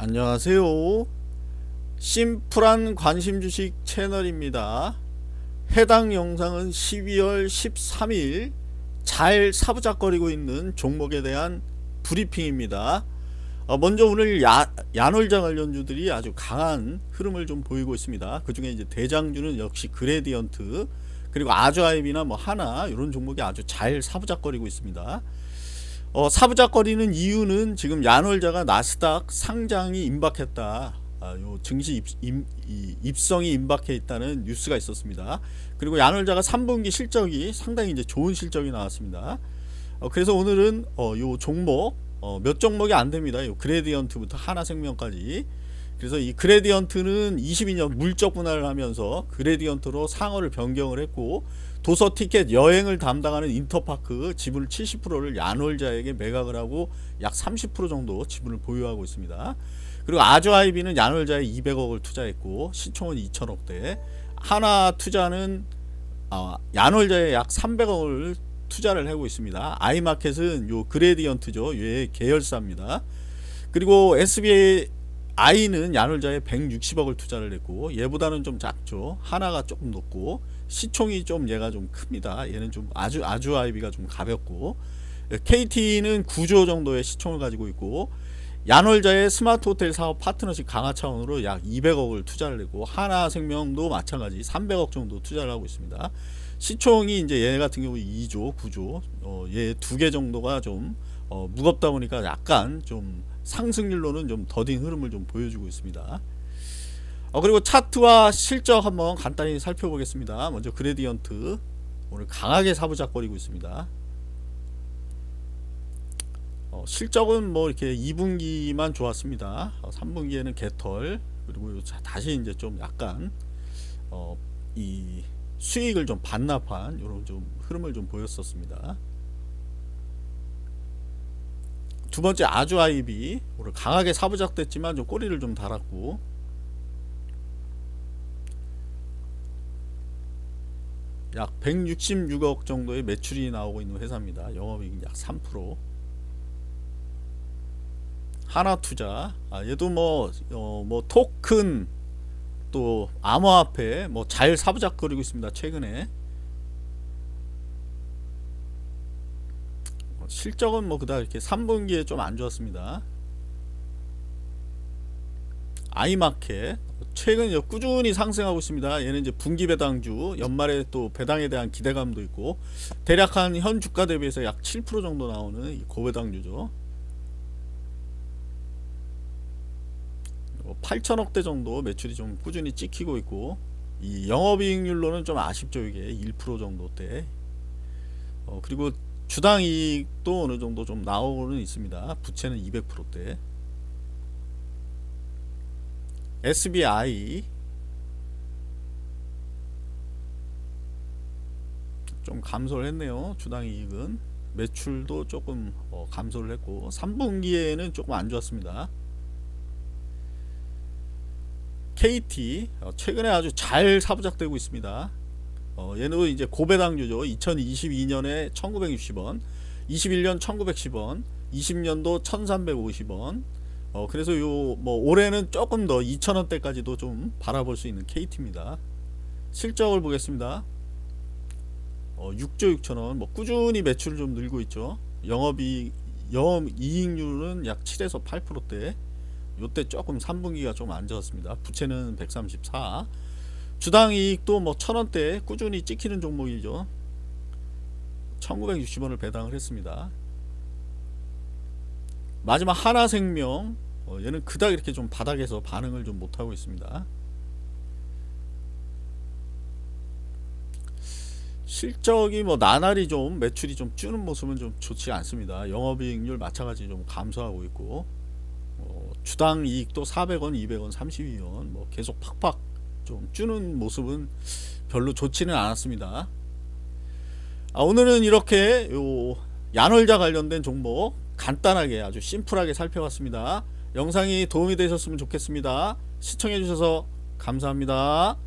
안녕하세요. 심플한 관심 주식 채널입니다. 해당 영상은 12월 13일 잘 사부작거리고 있는 종목에 대한 브리핑입니다. 어, 먼저 오늘 야, 야놀자 관련주들이 아주 강한 흐름을 좀 보이고 있습니다. 그 중에 이제 대장주는 역시 그레디언트 그리고 아주아이비나 뭐 하나 이런 종목이 아주 잘 사부작거리고 있습니다. 어, 사부작거리는 이유는 지금 야놀자가 나스닥 상장이 임박했다. 아, 요 증시 입, 임, 이, 입성이 임박해 있다는 뉴스가 있었습니다. 그리고 야놀자가 3분기 실적이 상당히 이제 좋은 실적이 나왔습니다. 어, 그래서 오늘은 어, 요 종목 어, 몇 종목이 안 됩니다. 요 그레디언트부터 하나생명까지. 그래서 이 그레디언트는 22년 물적 분할을 하면서 그레디언트로 상호를 변경을 했고 도서 티켓 여행을 담당하는 인터파크 지분을 70%를 야놀자에게 매각을 하고 약 30% 정도 지분을 보유하고 있습니다. 그리고 아주아이비는 야놀자에 200억을 투자했고 시총은 2천억대. 하나 투자는 어, 야놀자에 약 300억을 투자를 하고 있습니다. 아이마켓은 요 그레디언트죠. 얘 계열사입니다. 그리고 SBA 아이는 야놀자에 160억을 투자를 했고 얘보다는 좀 작죠. 하나가 조금 높고 시총이 좀 얘가 좀 큽니다. 얘는 좀 아주 아주 아이비가 좀 가볍고 KT는 9조 정도의 시총을 가지고 있고 야놀자의 스마트 호텔 사업 파트너십 강화 차원으로 약 200억을 투자를 했고 하나생명도 마찬가지 300억 정도 투자를 하고 있습니다. 시총이 이제 얘 같은 경우 2조, 9조, 어, 얘두 개 정도가 좀 어, 무겁다 보니까 약간 좀 상승률로는 좀 더딘 흐름을 좀 보여주고 있습니다. 어, 그리고 차트와 실적 한번 간단히 살펴보겠습니다. 먼저 그레디언트 오늘 강하게 사부작거리고 있습니다. 어, 실적은 뭐 이렇게 2분기만 좋았습니다. 어, 3분기에는 개털 그리고 자, 다시 이제 좀 약간 어, 이 수익을 좀 반납한 이런 좀 흐름을 좀 보였었습니다. 두 번째 아주 아이비 오늘 강하게 사부작됐지만 좀 꼬리를 좀 달았고 약 166억 정도의 매출이 나오고 있는 회사입니다. 영업이익 약 3%. 하나투자 아, 얘도 뭐, 어, 뭐 토큰 또 암호화폐 뭐 잘 사부작거리고 있습니다. 최근에 어, 실적은 뭐 그다 이렇게 3분기에 좀 안 좋았습니다. 아이마켓 최근 이제 꾸준히 상승하고 있습니다. 얘는 이제 분기 배당주 연말에 또 배당에 대한 기대감도 있고 대략 한 현 주가 대비해서 약 7% 정도 나오는 이 고배당주죠. 8천억 대 정도 매출이 좀 꾸준히 찍히고 있고 이 영업이익률로는 좀 아쉽죠 이게 1% 정도 대. 어, 그리고 주당 이익도 어느 정도 좀 나오고는 있습니다. 부채는 200%대. SBI 좀 감소를 했네요. 주당 이익은 매출도 조금 어, 감소를 했고 3분기에는 조금 안 좋았습니다. KT 어, 최근에 아주 잘 사부작되고 있습니다. 어, 얘는 이제 고배당주죠. 2022년에 1960원, 21년 1910원, 20년도 1350원. 어, 그래서 요 뭐 올해는 조금 더 2,000원대까지도 좀 바라볼 수 있는 KT입니다. 실적을 보겠습니다. 어, 6조 6천원. 뭐 꾸준히 매출을 좀 늘고 있죠. 영업이 영업 이익률은 약 7에서 8%대. 요때 조금 3분기가 좀 안 좋았습니다. 부채는 134. 주당 이익도 뭐 1000원대 꾸준히 찍히는 종목이죠. 1960원을 배당을 했습니다. 마지막 하나생명 어, 얘는 그닥 이렇게 좀 바닥에서 반응을 좀 못하고 있습니다. 실적이 뭐 나날이 좀 매출이 좀 주는 모습은 좀 좋지 않습니다. 영업이익률 마찬가지 좀 감소하고 있고 어, 주당 이익도 400원, 200원, 32원 뭐 계속 팍팍 좀 주는 모습은 별로 좋지는 않았습니다. 아, 오늘은 이렇게 요 야놀자 관련된 종목 간단하게 아주 심플하게 살펴봤습니다. 영상이 도움이 되셨으면 좋겠습니다. 시청해 주셔서 감사합니다.